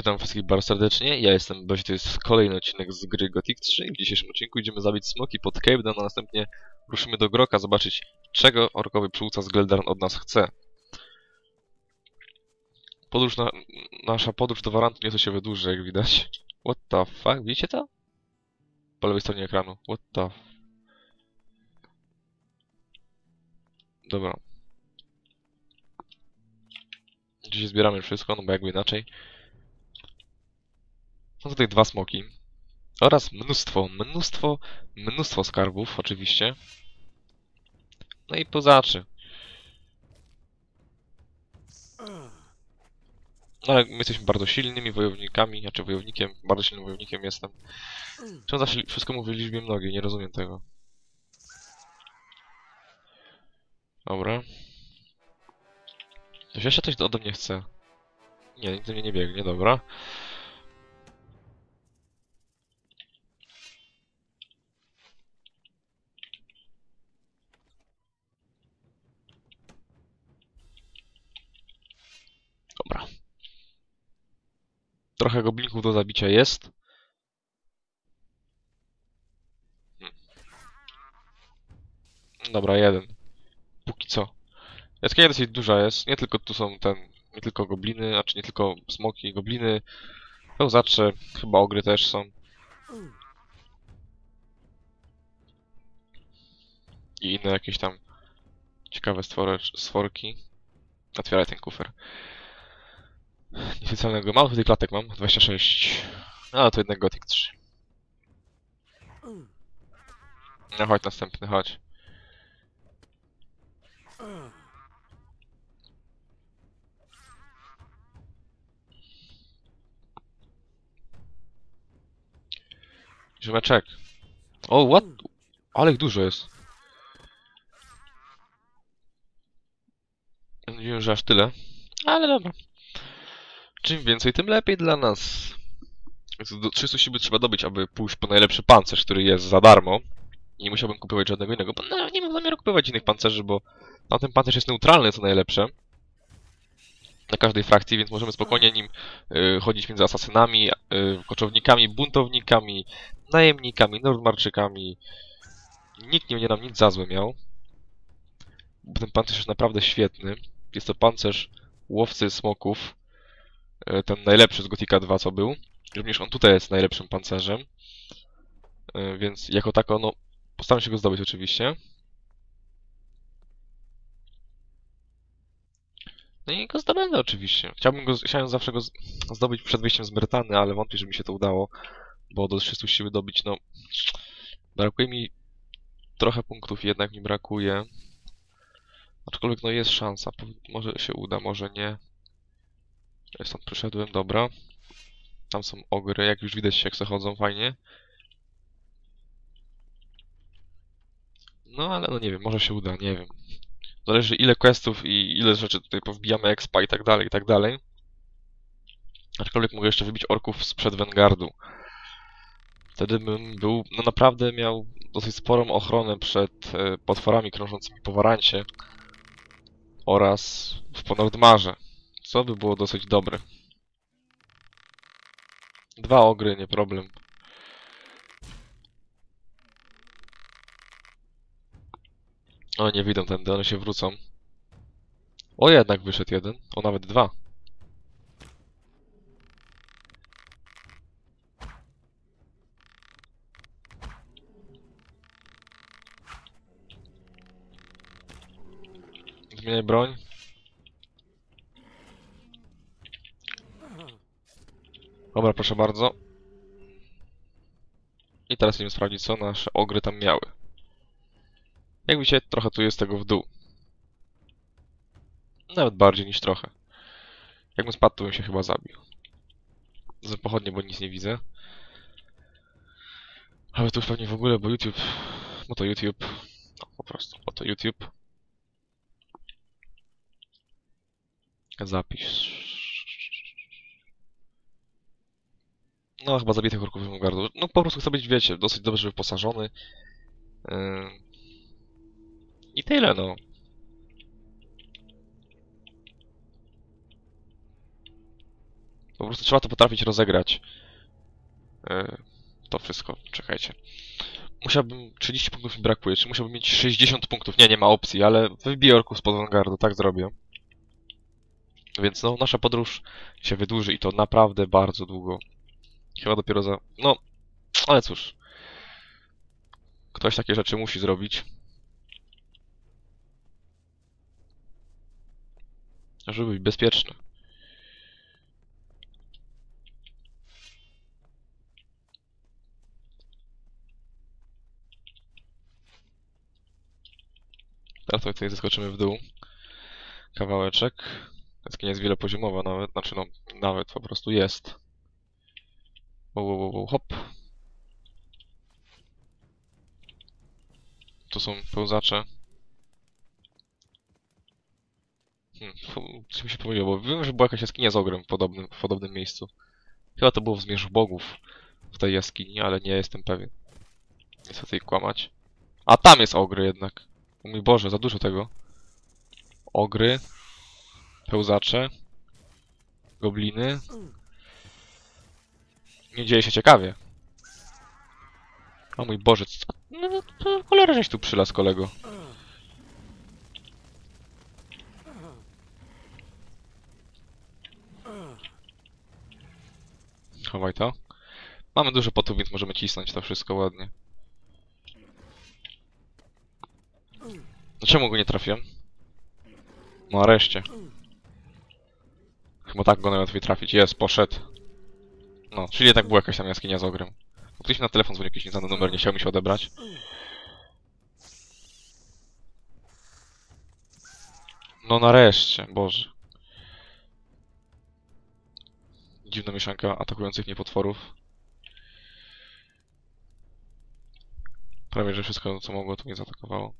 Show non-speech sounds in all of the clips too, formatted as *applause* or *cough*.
Witam wszystkich bardzo serdecznie, ja jestem Beś, to jest kolejny odcinek z gry Gothic 3 i w dzisiejszym odcinku idziemy zabić smoki pod Cave'den, a następnie ruszymy do Groka zobaczyć, czego orkowy przywódca z Geldarn od nas chce. Podróż na, nasza podróż do Warantu nieco się wydłuży, jak widać. What the fuck, widzicie to? Po lewej stronie ekranu. What the... Dobra. Dzisiaj zbieramy wszystko, no bo jakby inaczej. No tutaj dwa smoki. Oraz mnóstwo, mnóstwo, mnóstwo skarbów, oczywiście. No i pozaczy. No ale my jesteśmy bardzo silnymi wojownikami, znaczy wojownikiem, bardzo silnym wojownikiem jestem. Czemu zawsze wszystko mówię liczbie mnogiej? Nie rozumiem tego. Dobra. Ktoś jeszcze coś ode mnie chce? Nie, nikt do mnie nie biegnie. Dobra. Trochę goblinków do zabicia jest. Hmm. Dobra, jeden. Póki co. Jaskinia dosyć duża jest. Nie tylko tu są ten... Nie tylko gobliny, a czy nie tylko smoki, gobliny. Pełzacze, chyba ogry też są. I inne jakieś tam ciekawe stwory, stworki. Otwieraj ten kufer. Niespecjalnego. Mało tutaj klatek mam. 26. No, ale to jednak Gothic 3. No chodź następny, chodź. Ziomeczek. O, what? Ale ich dużo jest. Ja Mówiłem, że aż tyle. Ale dobra. Czym więcej, tym lepiej dla nas. Do 300 siły trzeba dobyć, aby pójść po najlepszy pancerz, który jest za darmo. I nie musiałbym kupować żadnego innego, no, nie mam zamiaru kupować innych pancerzy, bo no, ten pancerz jest neutralny, co najlepsze. Na każdej frakcji, więc możemy spokojnie nim y, chodzić między asasynami, y, koczownikami, buntownikami, najemnikami, nordmarczykami. Nikt nie będzie nam nic za złe miał. Bo ten pancerz jest naprawdę świetny. Jest to pancerz łowcy smoków. Y, Ten najlepszy z Gotika 2, co był. Również on tutaj jest najlepszym pancerzem. Y, Więc jako tako, no, postaram się go zdobyć oczywiście. No i go zdobędę oczywiście. Chciałbym go, chciałem zawsze go zdobyć przed wyjściem z Brytany, ale wątpię, żeby mi się to udało. Bo do 300 siły dobić, no... Brakuje mi... Trochę punktów jednak mi brakuje. Aczkolwiek no jest szansa. Może się uda, może nie. Ja stąd przyszedłem, dobra. Tam są ogry, jak już widać jak se chodzą fajnie. No ale no nie wiem, może się uda, nie wiem. Zależy ile questów i ile rzeczy tutaj powbijamy expa i tak dalej, i tak dalej. Aczkolwiek mogę jeszcze wybić orków sprzed Vanguardu. Wtedy bym był, no naprawdę miał dosyć sporą ochronę przed e, potworami krążącymi po Warancie oraz w Ponordmarze, co by było dosyć dobre. Dwa ogry, nie problem. O, nie widzą tędy, one się wrócą. O, jednak wyszedł jeden. O, nawet dwa. Zmieniaj broń. Dobra, proszę bardzo. I teraz idziemy sprawdzić, co nasze ogry tam miały. Jak widzicie, trochę tu jest tego w dół. Nawet bardziej niż trochę. Jakbym spadł, to bym się chyba zabił. Z pochodnie, bo nic nie widzę. Ale to już pewnie w ogóle, bo YouTube... No to YouTube... No, po prostu, po to YouTube. Zapisz. No, chyba zabitych orków w gardu. No, po prostu chcę być, wiecie, dosyć dobrze wyposażony. Yy... I tyle, no. Po prostu trzeba to potrafić rozegrać. E, to wszystko, czekajcie. Musiałbym, 30 punktów mi brakuje, czy musiałbym mieć 60 punktów? Nie, nie ma opcji, ale wybiję orków spod Vanguardu, tak zrobię. Więc no, nasza podróż się wydłuży i to naprawdę bardzo długo. Chyba dopiero za... No, ale cóż. Ktoś takie rzeczy musi zrobić. Żeby być bezpieczny. Teraz to tutaj zeskoczymy w dół. Kawałeczek. Jaskinia jest wielopoziomowa nawet, znaczy no, nawet po prostu jest. Wow, wow, wow, hop. Tu są pełzacze. Hmm, coś mi się pomyliło, bo wiem, że była jakaś jaskinia z ogrem w podobnym, w podobnym miejscu. Chyba to było w Zmierzchu Bogów w tej jaskini, ale nie jestem pewien. Nie chcę tutaj kłamać. A tam jest ogry jednak. O mój Boże, za dużo tego. Ogry. Pełzacze. Gobliny. Nie dzieje się ciekawie. O mój Boże, co... No, no, cholera żeś tu przylas, kolego. Chowaj to. Mamy dużo potów, więc możemy cisnąć to wszystko ładnie. No czemu go nie trafiłem? No nareszcie. Chyba tak go najłatwiej trafić. Jest, poszedł. No, czyli jednak była jakaś tam jaskinia z ogrem. Bo Ktoś mi na telefon dzwonił, jakiś nieznany numer, nie chciał mi się odebrać. No nareszcie, Boże. Dziwna mieszanka atakujących mnie potworów. Prawie, że wszystko co mogło to mnie zaatakowało.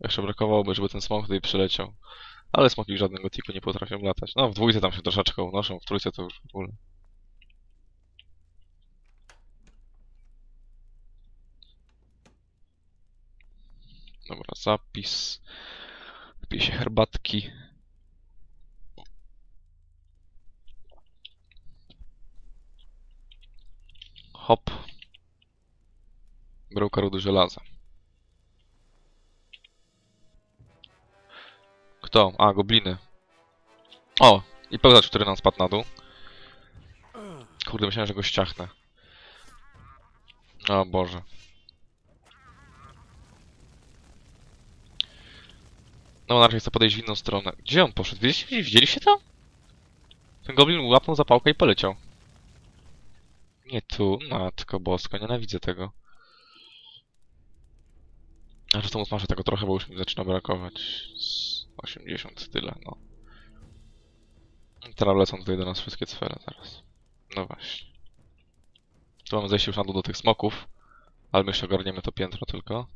Jeszcze brakowałoby, żeby ten smok tutaj przyleciał. Ale smoki żadnego tiku nie potrafią latać. No, w dwójce tam się troszeczkę unoszą, w trójce to już w ogóle. Dobra, zapis. Pije się herbatki. Hop. Bryłka rudy żelaza. Kto? A, gobliny. O! I pełzacz, który nam spadł na dół. Kurde, myślałem, że go ściachnę. O Boże. No, razie chcę podejść w inną stronę. Gdzie on poszedł? Widzieliście, widzieliście to? Ten goblin łapnął zapałkę i poleciał. Nie tu, matko boska, nienawidzę tego. A to smażę tego trochę, bo już mi zaczyna brakować. Z 80 tyle, no. Teraz lecą tutaj do nas wszystkie cfele teraz. No właśnie. Tu mamy zejście już na dół do tych smoków. Ale my jeszcze ogarniemy to piętro tylko.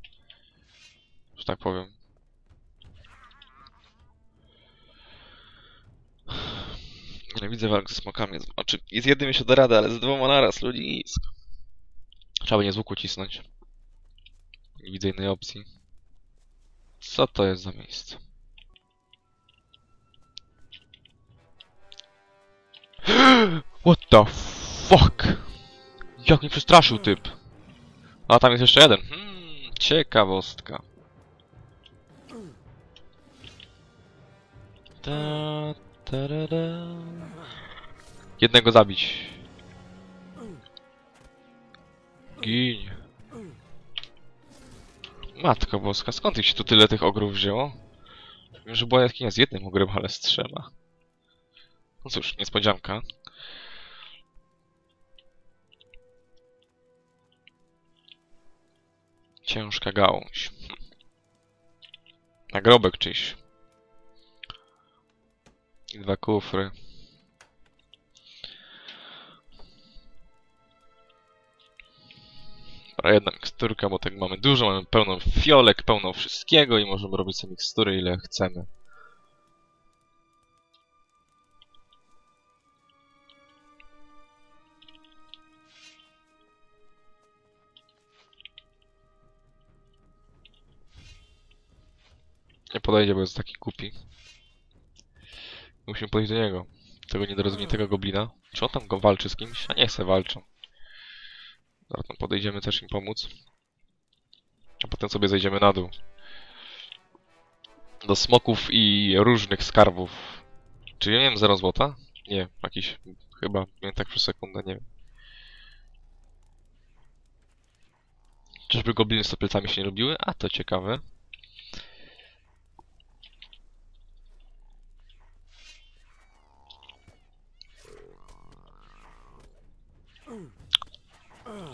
Że tak powiem. Nienawidzę walk z smokami. Znaczy, z jednym jeszcze da radę, ale z dwoma naraz, ludzisko. Trzeba by nie z łuku cisnąć. Nie widzę innej opcji. Co to jest za miejsce? *gasps* What the fuck? Jak mnie przestraszył typ. A tam jest jeszcze jeden. Hmm, ciekawostka. Ta, ta, da, da. Jednego zabić. Gin. Matko boska, skąd ich się tu tyle tych ogrów wzięło? Wiem, że była jaskinia z jednym ogrem, ale z trzema. No cóż, niespodzianka. Ciężka gałąź. Nagrobek czyjś. I dwa kufry. Dobra, jedna miksturka, bo tak mamy dużo, mamy pełno fiolek, pełno wszystkiego i możemy robić sobie mikstury ile chcemy. Nie podejdzie, bo jest taki kupi. Musimy podejść do niego. tego niedorozwiniętego goblina. Czy on tam go walczy z kimś? A nie chce walczą. Zaraz tam podejdziemy też im pomóc. A potem sobie zejdziemy na dół. Do smoków i różnych skarbów. Czy ja miałem 0 złota? Nie, jakiś chyba, miałem tak przez sekundę, nie wiem. Czyżby gobliny z topylcami się nie lubiły? A, to ciekawe.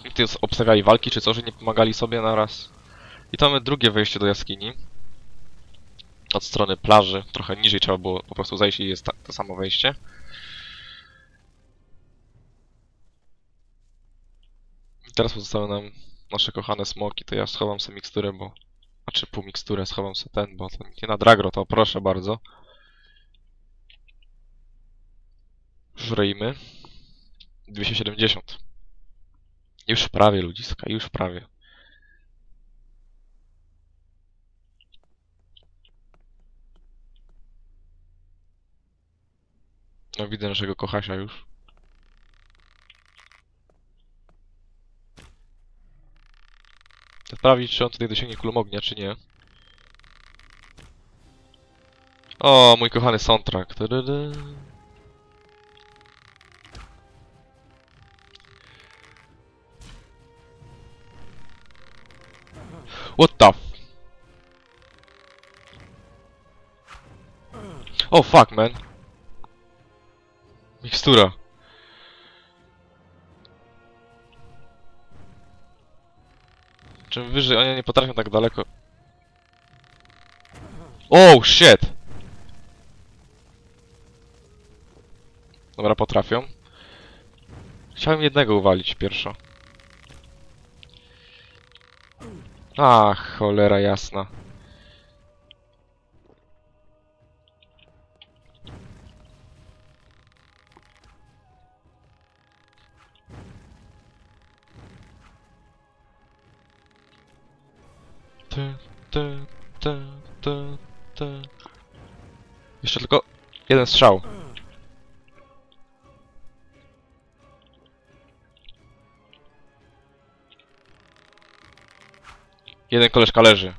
I ty obstawiali walki czy co, że nie pomagali sobie naraz. I to mamy drugie wejście do jaskini. Od strony plaży, trochę niżej trzeba było po prostu zejść i jest ta, to samo wejście. I teraz pozostały nam nasze kochane smoki, to ja schowam sobie miksturę, bo... Znaczy pół miksturę, schowam sobie ten, bo to nie na dragro, to proszę bardzo. Żrejmy. 270. Już prawie, ludziska, już prawie. No widzę naszego kochasia już. Sprawdzić, czy on tutaj dosięgnie kulą ognia, czy nie. O, mój kochany soundtrack. Tududu. What the. Oh fuck, man. Mikstura. Czym wyżej, oni nie potrafią tak daleko. Oh shit! Dobra, potrafią. Chciałem jednego uwalić pierwszo. Ach, cholera jasna. Ty, ty, ty, ty, ty. Jeszcze tylko jeden strzał. Jeden koleżka leży,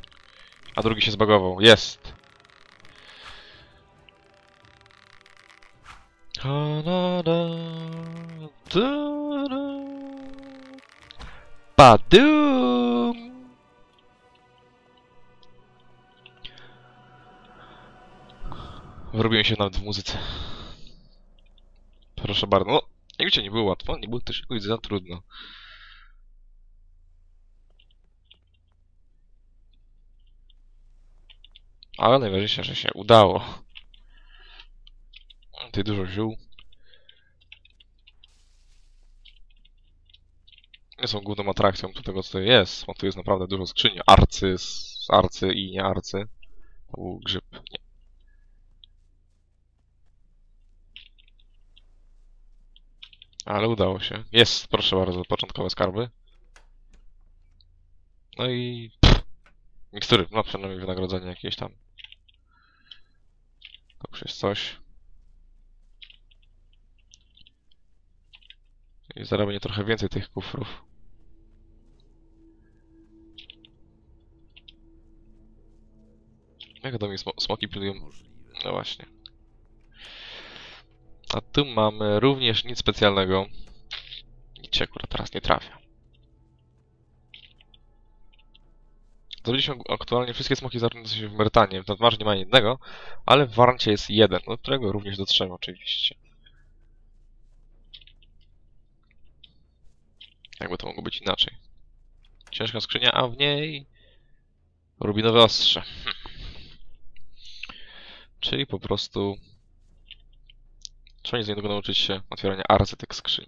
a drugi się zbagował. Jest. Badum. Wrobiłem się nawet w muzyce. Proszę bardzo. No, jak widzicie, nie było łatwo, nie było też jakoś za trudno. Ale najważniejsze, że się udało. Tutaj dużo ziół. Nie są główną atrakcją tu tego, co tutaj jest, bo tu jest naprawdę dużo skrzyni. Arcy, arcy i nie arcy. To był grzyb. Nie. Ale udało się. Jest, proszę bardzo, początkowe skarby. No i... Pff, mikstury, no przynajmniej wynagrodzenie jakieś tam. Jest coś. I będzie trochę więcej tych kufrów. Jak do mnie smo smoki pilnują? No właśnie. A tu mamy również nic specjalnego. Nic się akurat teraz nie trafia. Zrobiliśmy aktualnie wszystkie smoki zatrudnione się w Mertanie. W Nadmarze nie ma jednego, ale w Warancie jest jeden, do którego również dotrzemy oczywiście. Jakby to mogło być inaczej. Ciężka skrzynia, a w niej rubinowe ostrze. Hm. Czyli po prostu trzeba z niego nauczyć się otwierania arcytek skrzyń.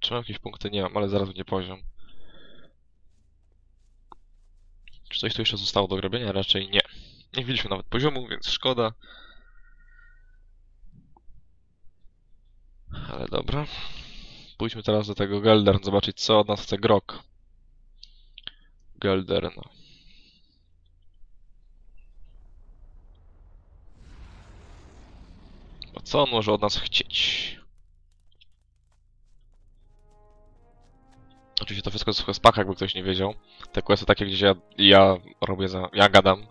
Czy mam jakieś punkty? Nie mam, ale zaraz będzie poziom. Czy coś tu jeszcze zostało do robienia? Raczej nie. Nie widzieliśmy nawet poziomu, więc szkoda. Ale dobra. Pójdźmy teraz do tego Geldern, zobaczyć co od nas chce Grok. Geldern. Bo Co on może od nas chcieć? Oczywiście to wszystko jest z paka, jakby ktoś nie wiedział. Te questy takie, gdzie ja, ja robię za... ja gadam,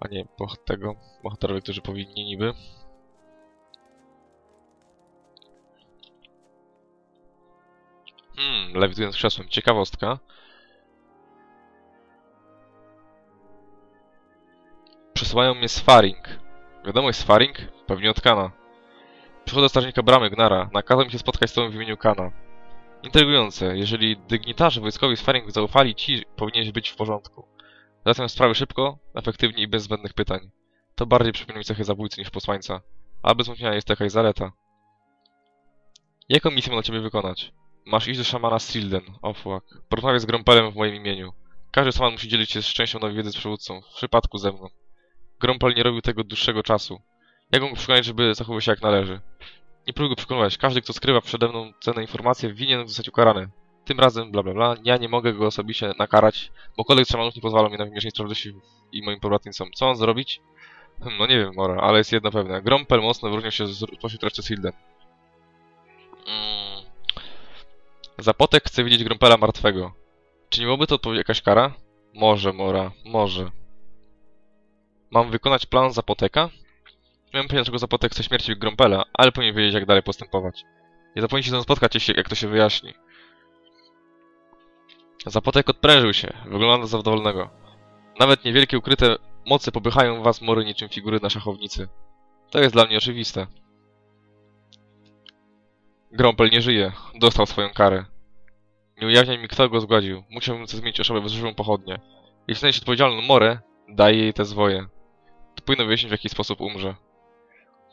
a nie tego, bohaterowie, którzy powinni niby. Hmm, lewitując krzesłem. Ciekawostka. Przesyłają mnie Sfaring. Wiadomość Sfaring? Pewnie od Kana. Przychodzę strażnika bramy, Gnara. Nakazał mi się spotkać z tobą w imieniu Kana. Intrygujące. Jeżeli dygnitarze wojskowi Sfaring zaufali ci, powinieneś być w porządku. Załatwiam sprawy szybko, efektywnie i bez zbędnych pytań. To bardziej przypomina mi cechy zabójcy niż posłańca. Ale bez wątpienia jest to jakaś zaleta. Jaką misję mam dla ciebie wykonać? Masz iść do szamana Silden, o fuck. Porozmawiaj z Grompelem w moim imieniu. Każdy szaman musi dzielić się z częścią nowej wiedzy z przywódcą, w przypadku ze mną. Grompel nie robił tego od dłuższego czasu. Jak mógł przekonać, żeby zachowywał się jak należy? Nie próbuj go przekonywać, każdy, kto skrywa przede mną cenne informacje, winien zostać ukarany. Tym razem, bla bla bla, ja nie mogę go osobiście nakarać, bo kodeks szamanów nie pozwala mi na wymierzenie sprawiedliwości i moim pobratnicom. Co on zrobić? Hm, no nie wiem, Mora, ale jest jedno pewne. Grompel mocno wyróżniał się spośród reszty Silden. Mm. Zapotek chce widzieć Grompela martwego. Czy nie byłoby to jakaś kara? Może, Mora, może. Mam wykonać plan Zapoteka? Nie wiem dlaczego Zapotek chce śmierci Grompela, ale powinien wiedzieć jak dalej postępować. Nie zapomnijcie ze mną spotkać się, jak to się wyjaśni. Zapotek odprężył się. Wygląda zadowolonego. Nawet niewielkie ukryte mocy popychają was mory niczym figury na szachownicy. To jest dla mnie oczywiste. Grompel nie żyje. Dostał swoją karę. Nie ujawnia mi, kto go zgładził. Musiałbym coś zmienić osobę wyższą pochodnię. Jeśli znajdzie odpowiedzialną Morę, daje jej te zwoje. To powinno wyjaśnić, w jaki sposób umrze.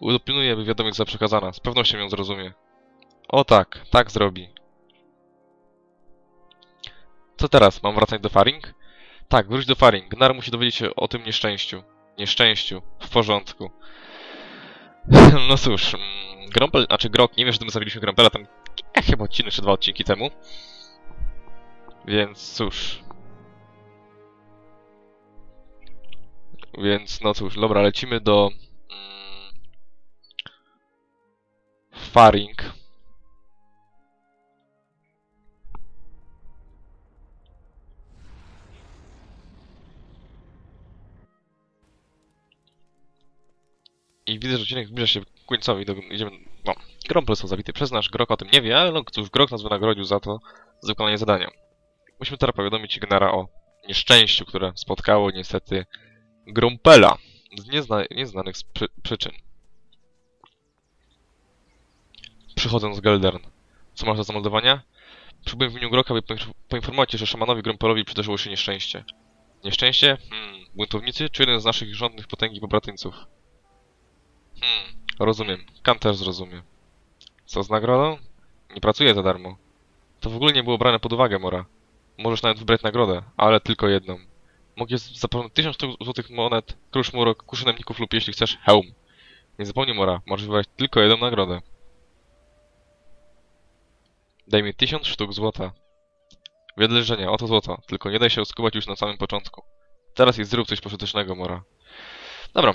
Udopilnuję, by wiadomość została przekazana. Z pewnością ją zrozumie. O tak, tak zrobi. Co teraz? Mam wracać do Faring? Tak, wróć do Faring. Gnar musi dowiedzieć się o tym nieszczęściu. Nieszczęściu. W porządku. *laughs* No cóż, mm, Grompel, znaczy Grok, nie wiem, że my zabiliśmy Grompela tam ja, chyba odcinek czy dwa odcinki temu. Więc cóż. Więc no cóż, dobra, lecimy do Faring. I widzę, że odcinek zbliża się ku końcowi. Do, idziemy, no, Grompel został zabity przez nasz Grok, o tym nie wie, ale no cóż, Grok nas wynagrodził za to, za wykonanie zadania. Musimy teraz powiadomić Gnara o nieszczęściu, które spotkało niestety Grompela z niezna nieznanych przyczyn. Przychodząc z Geldern. Co masz do zameldowania? Próbuję w imieniu Groka, by poinformować cię, że szamanowi Grompelowi przydarzyło się nieszczęście. Nieszczęście? Hmm, buntownicy czy jeden z naszych rządnych potęgi pobratyńców? Hmm, rozumiem. Kan też zrozumie. Co z nagrodą? Nie pracuję za darmo. To w ogóle nie było brane pod uwagę, Mora. Możesz nawet wybrać nagrodę, ale tylko jedną. Mogę zaproponować 1000 złotych monet, krusz murok, kuszy lub jeśli chcesz, hełm. Nie zapomnij, Mora, możesz wybrać tylko jedną nagrodę. Daj mi 1000 sztuk złota. Wiele żenia, oto złoto, tylko nie daj się oskubać już na samym początku. Teraz i zrób coś pożytecznego, Mora. Dobra,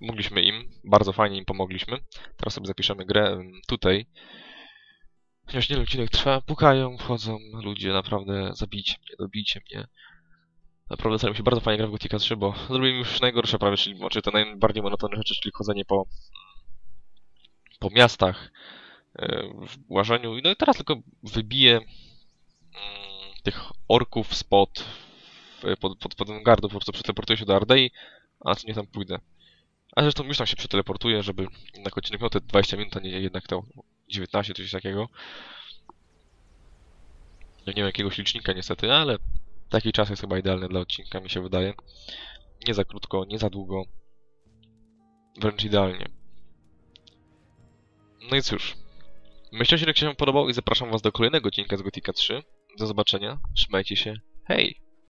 mogliśmy im, bardzo fajnie im pomogliśmy. Teraz sobie zapiszemy grę tutaj. Chociaż nie odcinek trwa, pukają, wchodzą ludzie, naprawdę zabijcie mnie, dobijcie mnie. Naprawdę staram się bardzo fajnie gra w Gothica 3, bo zrobiłem już najgorsze prawie, czyli znaczy te najbardziej monotonne rzeczy, czyli chodzenie po, po miastach, w łażeniu. No i teraz tylko wybiję yy, tych orków spod pod, pod, pod po prostu przeteleportuję się do Ardei, a co nie tam pójdę. A zresztą już tam się przeteleportuję, żeby jednak odcinek miał te 20 minut, a nie jednak to 19 czy coś takiego. Ja nie mam jakiegoś licznika niestety, ale taki czas jest chyba idealny dla odcinka, mi się wydaje. Nie za krótko, nie za długo. Wręcz idealnie. No i cóż. Myślę, że odcinek się podobał i zapraszam Was do kolejnego odcinka z Gothica 3. Do zobaczenia. Trzymajcie się. Hej!